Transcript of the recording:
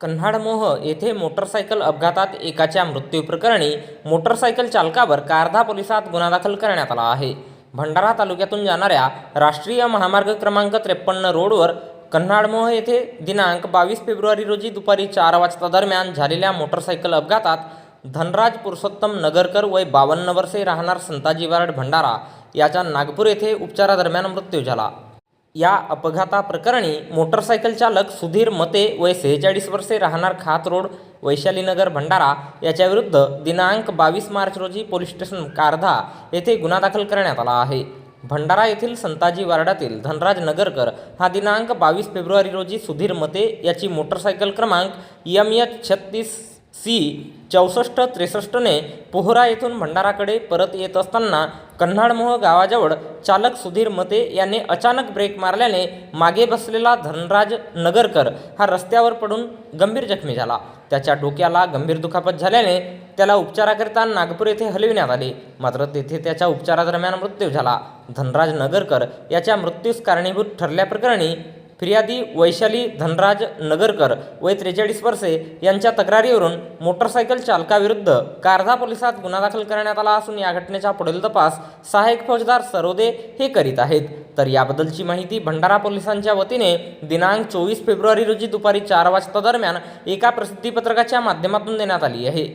कन्हाडमोह येथे मोटरसायकल अपघातात एकाच्या मृत्यूप्रकरणी मोटरसायकल चालकावर कारधा पोलिसात गुन्हा दाखल करण्यात आला आहे. भंडारा तालुक्यातून जाणाऱ्या राष्ट्रीय महामार्ग क्रमांक त्रेपन्न रोडवर कन्हाडमोह येथे दिनांक बावीस फेब्रुवारी रोजी दुपारी चार वाजता दरम्यान झालेल्या मोटरसायकल अपघातात धनराज पुरुषोत्तम नगरकर वय बावन्न वर्षे राहणार संताजी वार्ड भंडारा याचा नागपूर येथे उपचारादरम्यान मृत्यू झाला. या अपघाताप्रकरणी मोटरसायकल चालक सुधीर मते वय सेहेचाळीस वर्षे राहणार खात रोड वैशालीनगर भंडारा याच्याविरुद्ध दिनांक बावीस मार्च रोजी पोलीस स्टेशन कारधा येथे गुन्हा दाखल करण्यात आला आहे. भंडारा येथील संताजी वार्डातील धनराज नगरकर हा दिनांक बावीस फेब्रुवारी रोजी सुधीर मते याची मोटरसायकल क्रमांक यम एच छत्तीस सी चौसष्ट त्रेसष्टने पोहरा येथून भंडाराकडे परत येत असताना कन्हाडमोह गावाजवळ चालक सुधीर मते याने अचानक ब्रेक मारल्याने मागे बसलेला धनराज नगरकर हा रस्त्यावर पडून गंभीर जखमी झाला. त्याच्या डोक्याला गंभीर दुखापत झाल्याने त्याला उपचाराकरिता नागपूर येथे हलविण्यात आले. मात्र तेथे त्याच्या उपचारादरम्यान मृत्यू झाला. धनराज नगरकर याच्या मृत्यूस कारणीभूत ठरल्याप्रकरणी फिर्यादी वैशाली धनराज नगरकर वय त्रेचाळीस वर्षे यांच्या तक्रारीवरून मोटरसायकल चालकाविरुद्ध कारधा पोलिसात गुन्हा दाखल करण्यात आला असून या घटनेचा पुढील तपास सहाय्यक फौजदार सरोदे हे करीत आहेत. तर याबद्दलची माहिती भंडारा पोलिसांच्या वतीने दिनांक चोवीस फेब्रुवारी रोजी दुपारी चार वाजता दरम्यान एका प्रसिद्धीपत्रकाच्या माध्यमातून देण्यात आली आहे.